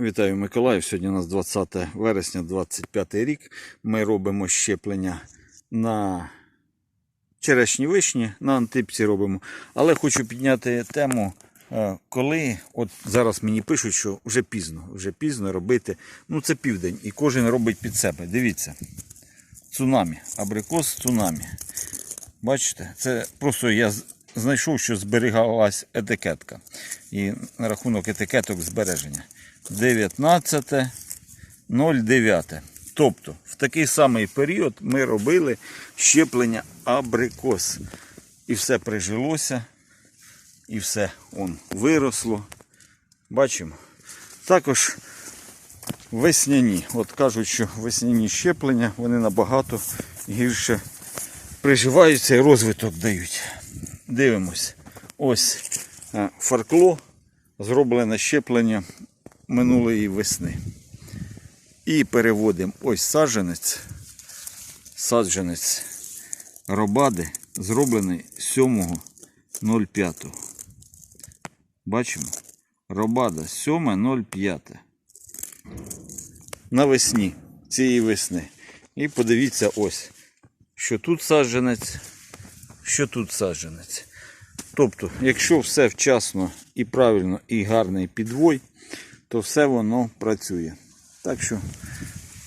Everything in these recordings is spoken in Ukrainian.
Вітаю Миколаїв. Сьогодні у нас 20 вересня, 25 рік. Ми робимо щеплення на черешні вишні, на антипці робимо. Але хочу підняти тему, е, коли от зараз мені пишуть, що вже пізно, вже пізно робити. Ну це південь, і кожен робить під себе. Дивіться. Цунамі, абрикос цунамі. Бачите, це просто я знайшов, що зберігалась етикетка. І рахунок етикеток збереження. 19.09. Тобто, в такий самий період ми робили щеплення абрикос. І все прижилося, і все он виросло. Бачимо. Також весняні. От кажуть, що весняні щеплення вони набагато гірше приживаються і розвиток дають. Дивимось. Ось е, фаркло зроблене щеплення минулої весни. І переводимо ось саджанець. Саджанець робади зроблений 7.05. Бачимо? Робада 7.05 навесні цієї весни. І подивіться ось, що тут саджанець, що тут саджанець. Тобто, якщо все вчасно і правильно, і гарний підвой, то все воно працює. Так що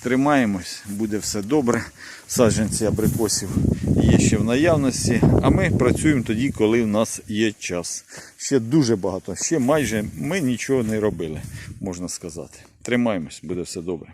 тримаємось, буде все добре. Саджанці абрикосів є ще в наявності, а ми працюємо тоді, коли в нас є час. Ще дуже багато, ще майже ми нічого не робили, можна сказати. Тримаємось, буде все добре.